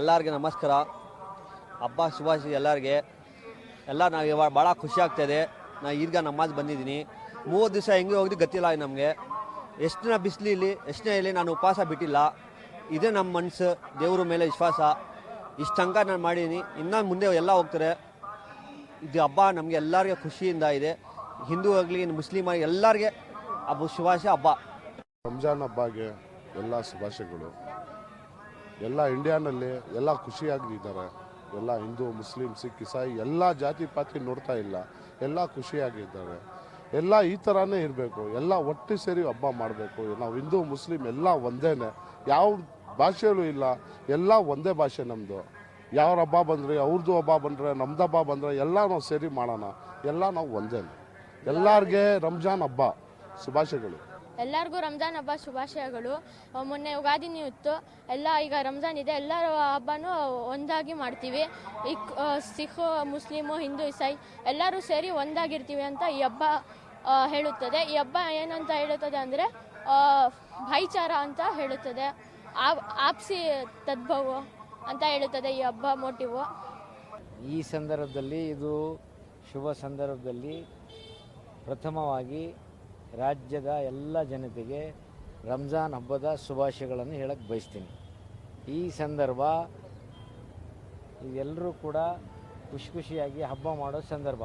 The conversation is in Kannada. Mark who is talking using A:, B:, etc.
A: ಎಲ್ಲರಿಗೆ ನಮಸ್ಕಾರ. ಹಬ್ಬ ಶುಭಾಶಯ ಎಲ್ಲರಿಗೆ. ಎಲ್ಲ ನಾವು ಭಾಳ ಖುಷಿ ಆಗ್ತಾಯಿದೆ ನಾ ಈಗ ನಮಾಜ್ ಬಂದಿದ್ದೀನಿ. ಮೂವತ್ತು ದಿವಸ ಹೆಂಗೆ ಹೋಗಿದ್ದು ಗೊತ್ತಿಲ್ಲ ನಮಗೆ. ಎಷ್ಟು ದಿನ ಬಿಸಿಲಿ ಇಲ್ಲಿ ಎಷ್ಟನೇ ಇಲ್ಲಿ ನಾನು ಉಪವಾಸ ಬಿಟ್ಟಿಲ್ಲ. ಇದೇ ನಮ್ಮ ಮನಸ್ಸು ದೇವ್ರ ಮೇಲೆ ವಿಶ್ವಾಸ. ಇಷ್ಟು ತನಕ ನಾನು ಮಾಡೀನಿ ಇನ್ನೂ ಮುಂದೆ ಎಲ್ಲ ಹೋಗ್ತಾರೆ. ಇದು ಹಬ್ಬ ನಮಗೆ ಎಲ್ಲರಿಗೆ ಖುಷಿಯಿಂದ ಇದೆ. ಹಿಂದೂ ಆಗಲಿ ಮುಸ್ಲಿಮ್ ಆಗಲಿ ಎಲ್ಲರಿಗೆ ಹಬ್ಬ ಶುಭಾಶಯ ಹಬ್ಬ.
B: ರಂಜಾನ್ ಹಬ್ಬಗೆ ಎಲ್ಲ ಶುಭಾಶಯಗಳು. ಎಲ್ಲ ಇಂಡಿಯಾನಲ್ಲಿ ಎಲ್ಲ ಖುಷಿಯಾಗಿದ್ದಾರೆ. ಎಲ್ಲ ಹಿಂದೂ, ಮುಸ್ಲಿಂ, ಸಿಖ್, ಇಸಾಯಿ, ಎಲ್ಲ ಜಾತಿ ಪಾತಿ ನೋಡ್ತಾ ಇಲ್ಲ. ಎಲ್ಲ ಖುಷಿಯಾಗಿದ್ದಾರೆ. ಎಲ್ಲ ಈ ಥರನೇ ಇರಬೇಕು. ಎಲ್ಲ ಒಟ್ಟು ಸೇರಿ ಹಬ್ಬ ಮಾಡಬೇಕು. ನಾವು ಹಿಂದೂ, ಮುಸ್ಲಿಂ ಎಲ್ಲ ಒಂದೇ ಯಾವ ಭಾಷೆಯಲ್ಲೂ ಇಲ್ಲ. ಎಲ್ಲ ಒಂದೇ ಭಾಷೆ ನಮ್ಮದು ಯಾವ ಹಬ್ಬ ಬಂದರೆ ಅವ್ರದ್ದು ಹಬ್ಬ ಬಂದರೆ ನಮ್ದು ಹಬ್ಬ ಬಂದರೆ ಎಲ್ಲ ನಾವು ಸೇರಿ ಮಾಡೋಣ. ಎಲ್ಲ ನಾವು ಒಂದೇ ಎಲ್ಲರಿಗೆ ರಂಜಾನ್ ಹಬ್ಬ. ಶುಭಾಶಯಗಳು.
C: ಎಲ್ಲರಿಗೂ ರಂಜಾನ್ ಹಬ್ಬ ಶುಭಾಶಯಗಳು. ಮೊನ್ನೆ ಯುಗಾದಿನೂ ಇತ್ತು ಎಲ್ಲ ಈಗ ರಂಜಾನ್ ಇದೆ, ಎಲ್ಲರ ಹಬ್ಬನೂ ಒಂದಾಗಿ ಮಾಡ್ತೀವಿ. ಈ ಸಿಖ್, ಮುಸ್ಲಿಮು, ಹಿಂದೂ, ಇಸಾಯಿ ಎಲ್ಲರೂ ಸೇರಿ ಒಂದಾಗಿರ್ತೀವಿ ಅಂತ ಈ ಹಬ್ಬ ಹೇಳುತ್ತದೆ. ಈ ಹಬ್ಬ ಏನಂತ ಹೇಳುತ್ತದೆ ಅಂದರೆ ಭಾಯಿಚಾರ ಅಂತ ಹೇಳುತ್ತದೆ. ಆ- ಆಪ್ಸಿ ತದ್ಭವ ಅಂತ ಹೇಳುತ್ತದೆ ಈ ಹಬ್ಬ ಮೋಟಿವು.
D: ಈ ಸಂದರ್ಭದಲ್ಲಿ ಇದು ಶುಭ ಸಂದರ್ಭದಲ್ಲಿ ಪ್ರಥಮವಾಗಿ ರಾಜ್ಯದ ಎಲ್ಲ ಜನತೆಗೆ ರಂಜಾನ್ ಹಬ್ಬದ ಶುಭಾಶಯಗಳನ್ನು ಹೇಳಕ್ಕೆ ಬಯಸ್ತೀನಿ. ಈ ಸಂದರ್ಭ ಎಲ್ಲರೂ ಕೂಡ ಖುಷಿ ಖುಷಿಯಾಗಿ ಹಬ್ಬ ಮಾಡೋ ಸಂದರ್ಭ.